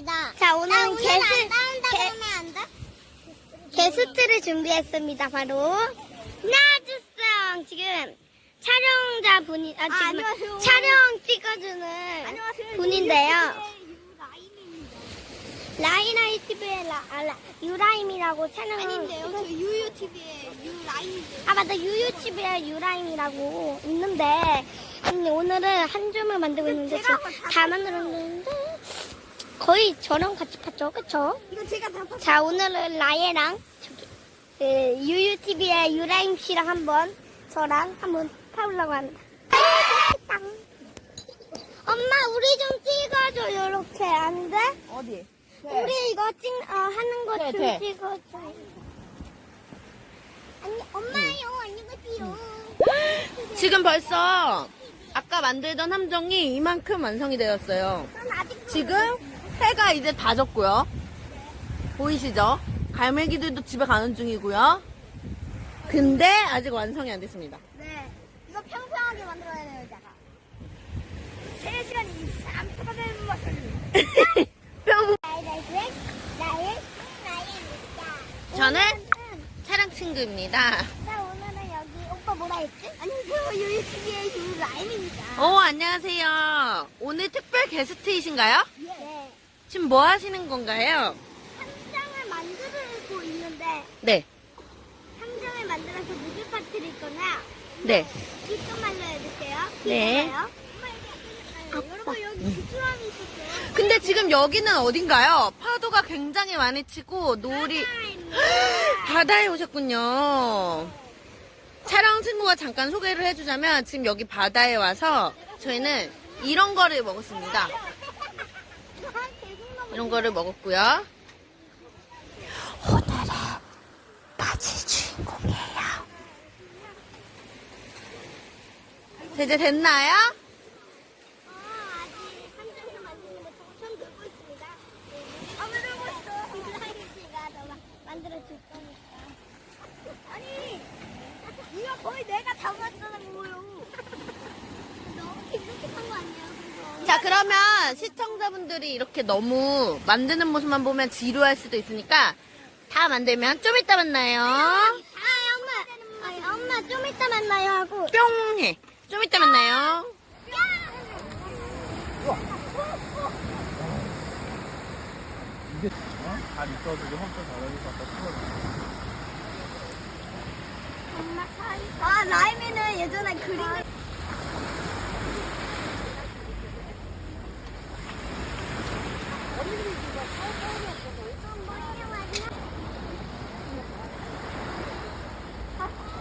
있습니다. 자, 오늘은 게스, 게, 게스트를 준비했습니다. 바로 나주성 지금 촬영자 분이 아, 아, 지금 아, 촬영 찍어주는 안녕하세요. 분인데요. 라인아이티브의 아, 라, 유라임이라고 촬영 아닌데요. 저 유유 TV의 유라임아 맞다 유유티브의 유라임이라고 있는데 음, 오늘은 한 줌을 만들고 있는데 다 만들었는데. 거의 저랑 같이 팠죠, 그쵸? 이거 제가 다 봤어요. 자 오늘은 라예랑 저기 그 유유 TV의 유라임 씨랑 한번 저랑 한번 파보려고 합니다. 땅. 엄마 우리 좀 찍어줘 이렇게 안 돼? 어디? 우리 이거 찍 어, 하는 거 네, 좀 네. 찍어줘. 아니 엄마요 안녕하세요. 지금 벌써 아까 만들던 함정이 이만큼 완성이 되었어요. 아직 지금 해가 이제 다 졌고요. 보이시죠? 갈매기들도 집에 가는 중이고요. 근데 아직 완성이 안 됐습니다. 네. 이거 평평하게 만들어야 돼요, 제가. 3시간이 쌈타가는 맛을. 뿅! 나의 나의 나의 나의 저는 촬영 친구입니다. 자 오늘은 여기 오빠 뭐라 했지? 안녕하세요. 유유 TV의 유라임입니다. 오, 안녕하세요. 오늘 특별 게스트이신가요? 네. 지금 뭐 하시는 건가요? 상장을 만들고 있는데 네, 상장을 만들어서 묵을 빠뜨릴 거나 네. 조금만 넣어주세요. 네. 이거요? 여러분, 여기 기술함이 있었어요. 근데 지금 여기는 어딘가요? 파도가 굉장히 많이 치고 놀이 바다에 오셨군요. 촬영 친구가 잠깐 소개를 해주자면 지금 여기 바다에 와서 저희는 이런 거를 먹었습니다. 이런 거를 먹었고요. 오늘의 바지 주인공이에요. 이제 됐나요? 거니까. 아니, 이거 거의 내가 다 만드는 거예요. 너무 기특한 거? 그거? 자, 그러면 시청자분들이 이렇게 너무 만드는 모습만 보면 지루할 수도 있으니까 다 만들면 좀 이따 만나요. 아, 엄마. 아니, 엄마 좀 이따 만나요 하고. 뿅 해. 좀 이따 만나요. 이게 어? 엄마 사이. 아, 라임이는 예전에 그림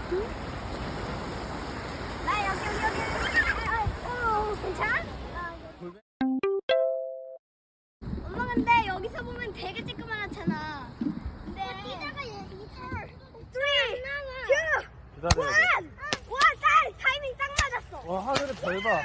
나 여기, 여기, 여기. 어, 괜찮아? 엄마 근데 여기서 보면 되게 찌끄만하잖아. 근데 이따가 얘기 잘. 3, 2, 기다려. 1! 와, 딸! 타이밍 딱 맞았어. 와 하늘에 별 봐.